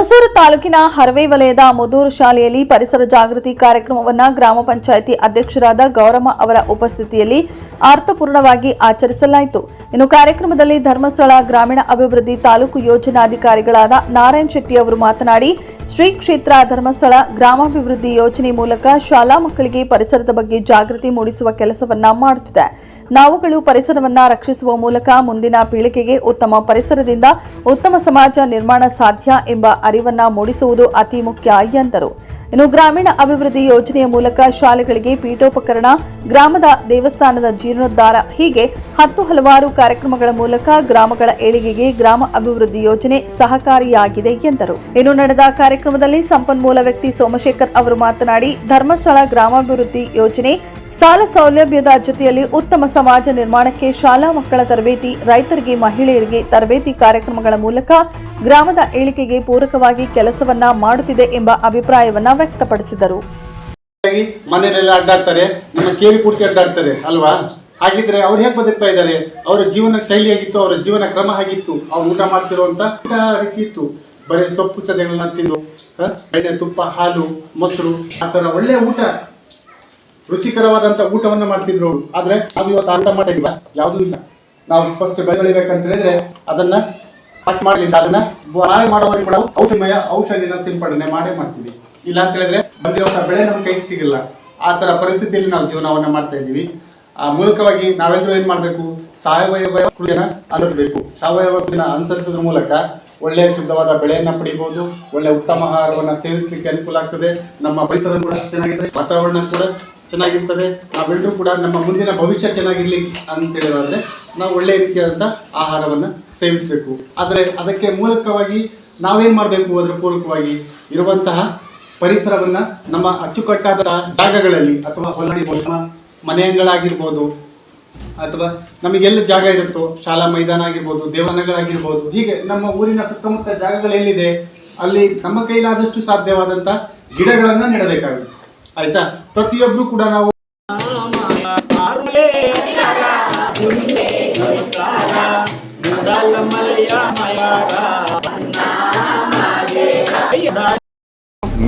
ಹುಣಸೂರು ತಾಲೂಕಿನ ಹರವೆ ವಲಯದ ಮುದೂರು ಶಾಲೆಯಲ್ಲಿ ಪರಿಸರ ಜಾಗೃತಿ ಕಾರ್ಯಕ್ರಮವನ್ನು ಗ್ರಾಮ ಪಂಚಾಯಿತಿ ಅಧ್ಯಕ್ಷರಾದ ಗೌರಮ್ಮ ಅವರ ಉಪಸ್ಥಿತಿಯಲ್ಲಿ ಅರ್ಥಪೂರ್ಣವಾಗಿ ಆಚರಿಸಲಾಯಿತು. ಇನ್ನು ಕಾರ್ಯಕ್ರಮದಲ್ಲಿ ಧರ್ಮಸ್ಥಳ ಗ್ರಾಮೀಣ ಅಭಿವೃದ್ಧಿ ತಾಲೂಕು ಯೋಜನಾಧಿಕಾರಿಗಳಾದ ನಾರಾಯಣ್ ಶೆಟ್ಟಿ ಅವರು ಮಾತನಾಡಿ, ಶ್ರೀ ಕ್ಷೇತ್ರ ಧರ್ಮಸ್ಥಳ ಗ್ರಾಮಾಭಿವೃದ್ಧಿ ಯೋಜನೆ ಮೂಲಕ ಶಾಲಾ ಮಕ್ಕಳಿಗೆ ಪರಿಸರದ ಬಗ್ಗೆ ಜಾಗೃತಿ ಮೂಡಿಸುವ ಕೆಲಸವನ್ನ ಮಾಡುತ್ತಿದೆ. ನಾವುಗಳು ಪರಿಸರವನ್ನ ರಕ್ಷಿಸುವ ಮೂಲಕ ಮುಂದಿನ ಪೀಳಿಗೆಗೆ ಉತ್ತಮ ಪರಿಸರದಿಂದ ಉತ್ತಮ ಸಮಾಜ ನಿರ್ಮಾಣ ಸಾಧ್ಯ ಎಂಬ ಅರಿವನ್ನ ಮೂಡಿಸುವುದು ಅತಿ ಮುಖ್ಯ ಎಂದರು. ಇನ್ನು ಗ್ರಾಮೀಣ ಅಭಿವೃದ್ಧಿ ಯೋಜನೆಯ ಮೂಲಕ ಶಾಲೆಗಳಿಗೆ ಪೀಠೋಪಕರಣ, ಗ್ರಾಮದ ದೇವಸ್ಥಾನದ ಜೀರ್ಣೋದ್ಧಾರ, ಹೀಗೆ ಹತ್ತು ಹಲವಾರು ಕಾರ್ಯಕ್ರಮಗಳ ಮೂಲಕ ಗ್ರಾಮಗಳ ಏಳಿಗೆಗೆ ಗ್ರಾಮ ಅಭಿವೃದ್ಧಿ ಯೋಜನೆ ಸಹಕಾರಿಯಾಗಿದೆ ಎಂದರು. ಇನ್ನು ನಡೆದ ಕಾರ್ಯಕ್ರಮದಲ್ಲಿ ಸಂಪನ್ಮೂಲ ವ್ಯಕ್ತಿ ಸೋಮಶೇಖರ್ ಅವರು ಮಾತನಾಡಿ, ಧರ್ಮಸ್ಥಳ ಗ್ರಾಮಾಭಿವೃದ್ಧಿ ಯೋಜನೆ ಸಾಲ ಸೌಲಭ್ಯದ ಜೊತೆಯಲ್ಲಿ ಉತ್ತಮ ಸಮಾಜ ನಿರ್ಮಾಣಕ್ಕೆ ಶಾಲಾ ಮಕ್ಕಳ ತರಬೇತಿ, ರೈತರಿಗೆ, ಮಹಿಳೆಯರಿಗೆ ತರಬೇತಿ ಕಾರ್ಯಕ್ರಮಗಳ ಮೂಲಕ ಗ್ರಾಮದ ಏಳಿಗೆಗೆ ಪೂರಕವಾಗಿ ಕೆಲಸವನ್ನ ಮಾಡುತ್ತಿದೆ ಎಂಬ ಅಭಿಪ್ರಾಯವನ್ನ ವ್ಯಕ್ತಪಡಿಸಿದರು. ಮನೆಯಲ್ಲೆಲ್ಲ ಅಡ್ಡಾಡ್ತಾರೆ, ನಮ್ಮ ಕೇರಿ ಪೂರ್ತಿ ಅಡ್ಡಾಡ್ತಾರೆ, ಅಲ್ವಾ? ಹಾಗಿದ್ರೆ ಅವ್ರು ಹೇಗೆ ಬದುಕ್ತಾ ಇದ್ದಾರೆ? ಅವರ ಜೀವನ ಶೈಲಿ ಆಗಿತ್ತು ಅವರ ಜೀವನ ಕ್ರಮ ಆಗಿತ್ತು ಅವ್ರು ಊಟ ಮಾಡ್ತಿರುವಂತ ರೀತಿ ಇತ್ತು. ಬರೀ ಸೊಪ್ಪು ಸದೆಗಳನ್ನ ತಿಂದು? ಬೆಣ್ಣೆ ತುಪ್ಪ, ಹಾಲು, ಮೊಸರು, ಆ ಒಳ್ಳೆ ಊಟ ರುಚಿಕರವಾದಂತ ಊಟವನ್ನ ಮಾಡ್ತಿದ್ರು ಅವರು. ಆದ್ರೆ ನಾವು ಇವತ್ತು ಊಟ ಮಾಡಿಲ್ವ ಯಾವುದೂ ಇಲ್ಲ. ನಾವು ಫಸ್ಟ್ ಬೆಳೆಗಳಿಬೇಕಂತ ಹೇಳಿದ್ರೆ ಅದನ್ನ ಕಟ್ ಮಾಡಲಿಲ್ಲ. ಅದನ್ನ ಬಾಯ್ ಮಾಡುವವರಿಗೆ ಕೂಡ ಔಷಧಿಮಯ ಔಷಧಿನ ಸಿಂಪಡಣೆ ಮಾಡೇ ಮಾಡ್ತೀವಿ. ಇಲ್ಲ ಅಂತ ಹೇಳಿದ್ರೆ ಬಂದಿರುವಂತ ಬೆಳೆ ನಮ್ಮ ಕೈಗೆ ಸಿಗಲ್ಲ. ಆ ತರ ಪರಿಸ್ಥಿತಿಯಲ್ಲಿ ನಾವು ಜೀವನವನ್ನ ಮಾಡ್ತಾ ಇದ್ದೀವಿ. ಆ ಮೂಲಕವಾಗಿ ನಾವೆಲ್ಲರೂ ಏನ್ ಮಾಡ್ಬೇಕು? ಸಾವಯವ ಕೃಷಿಯನ್ನು ಅನುಸರಿಸಬೇಕು. ಸಾವಯವ ಕೃಷಿಯನ್ನು ಅನುಸರಿಸೋದ್ರ ಮೂಲಕ ಒಳ್ಳೆಯ ಶುದ್ಧವಾದ ಬೆಳೆಯನ್ನು ಪಡಿಬಹುದು ಒಳ್ಳೆ ಉತ್ತಮ ಆಹಾರವನ್ನು ಸೇವಿಸಲಿಕ್ಕೆ ಅನುಕೂಲ ಆಗ್ತದೆ. ನಮ್ಮ ಪರಿಸರ ಕೂಡ ಚೆನ್ನಾಗಿರ್ತದೆ ವಾತಾವರಣ ಕೂಡ ಚೆನ್ನಾಗಿರ್ತದೆ. ನಾವೆಲ್ಲರೂ ಕೂಡ ನಮ್ಮ ಮುಂದಿನ ಭವಿಷ್ಯ ಚೆನ್ನಾಗಿರಲಿ ಅಂತ ಹೇಳಿದ್ರೆ ನಾವು ಒಳ್ಳೆಯ ರೀತಿಯಾದಂಥ ಆಹಾರವನ್ನು ಸೇವಿಸಬೇಕು. ಆದರೆ ಅದಕ್ಕೆ ಮೂಲಕವಾಗಿ ನಾವೇನು ಮಾಡಬೇಕು? ಅದರ ಪೂರಕವಾಗಿ ಇರುವಂತಹ ಪರಿಸರವನ್ನು ನಮ್ಮ ಅಚ್ಚುಕಟ್ಟಾದ ಜಾಗಗಳಲ್ಲಿ ಅಥವಾ ಹೊಲ ನಮ್ಮ ಮನೆ ಅಂಗಳಾಗಿರ್ಬೋದು ಅಥವಾ ನಮಗೆಲ್ಲಿ ಜಾಗ ಇರುತ್ತೋ, ಶಾಲಾ ಮೈದಾನ ಆಗಿರ್ಬೋದು ದೇವಾಲಯಗಳಾಗಿರ್ಬೋದು ಹೀಗೆ ನಮ್ಮ ಊರಿನ ಸುತ್ತಮುತ್ತ ಜಾಗಗಳು ಎಲ್ಲಿದೆ, ಅಲ್ಲಿ ನಮ್ಮ ಕೈಲಾದಷ್ಟು ಸಾಧ್ಯವಾದಂತ ಗಿಡಗಳನ್ನ ನೆಡಬೇಕಾಗುತ್ತೆ. ಆಯ್ತಾ? ಪ್ರತಿಯೊಬ್ರು ಕೂಡ ನಾವು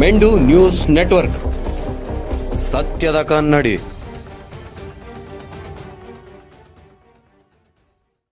ಮೆಂಡು ನ್ಯೂಸ್ ನೆಟ್ವರ್ಕ್. ಸತ್ಯದ ಕನ್ನಡಿ.